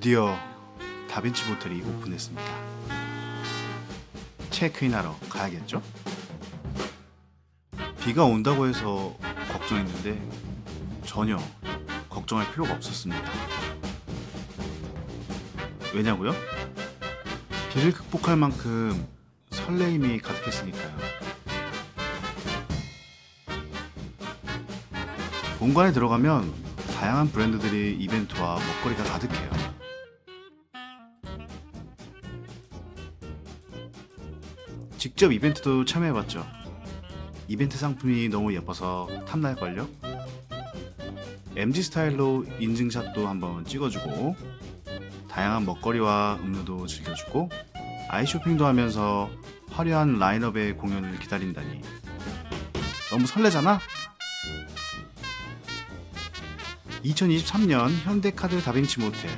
드디어 다빈치 모텔이 오픈했습니다. 체크인하러 가야겠죠? 비가 온다고 해서 걱정했는데 전혀 걱정할 필요가 없었습니다. 왜냐고요? 비를 극복할 만큼 설레임이 가득했으니까요. 본관에 들어가면 다양한 브랜드들이 이벤트와 먹거리가 가득해요. 직접 이벤트도 참여해봤죠. 이벤트 상품이 너무 예뻐서 탐날걸요? MG 스타일로 인증샷도 한번 찍어주고 다양한 먹거리와 음료도 즐겨주고 아이쇼핑도 하면서 화려한 라인업의 공연을 기다린다니 너무 설레잖아? 2023년 현대카드 다빈치 모텔